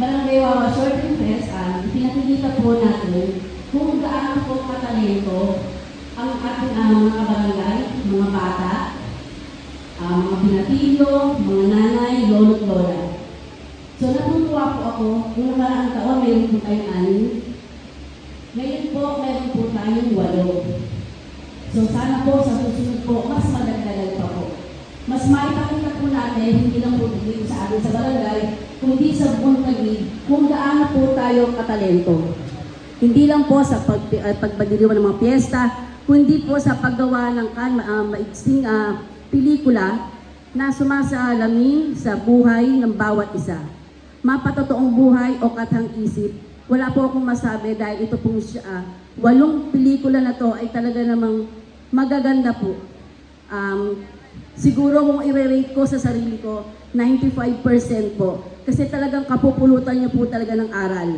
Barangay Wawa Short and Press, um, pinakikita po natin kung gaano po katalento ang ating ah, mga kabarangay, mga bata, ah, mga pinatilyo, mga nanay, lolo at lola. So natutuwa po ako, kung nakaraang taon mayroon po tayong anin. Ngayon po, mayroon po tayong walo. So sana po sa susunod po, mas madagdagan pa po. Mas maipakita po natin, hindi lang po dito sa atin sa barangay, kundi sa buong kung gaano po tayo katalento. Hindi lang po sa pag, uh, pagpagdiriwan ng mga piyesta, kundi po sa paggawa ng kan, uh, maiksing ah, pelikula na sumasalamin sa buhay ng bawat isa. Mapatotoong buhay o kathang isip. Wala po akong masabi dahil ito pong ah, walong pelikula na to ay talaga namang magaganda po. Um, siguro kung i-rate ko sa sarili ko, 95% po. Kasi talagang kapupulutan niyo po talaga ng aral.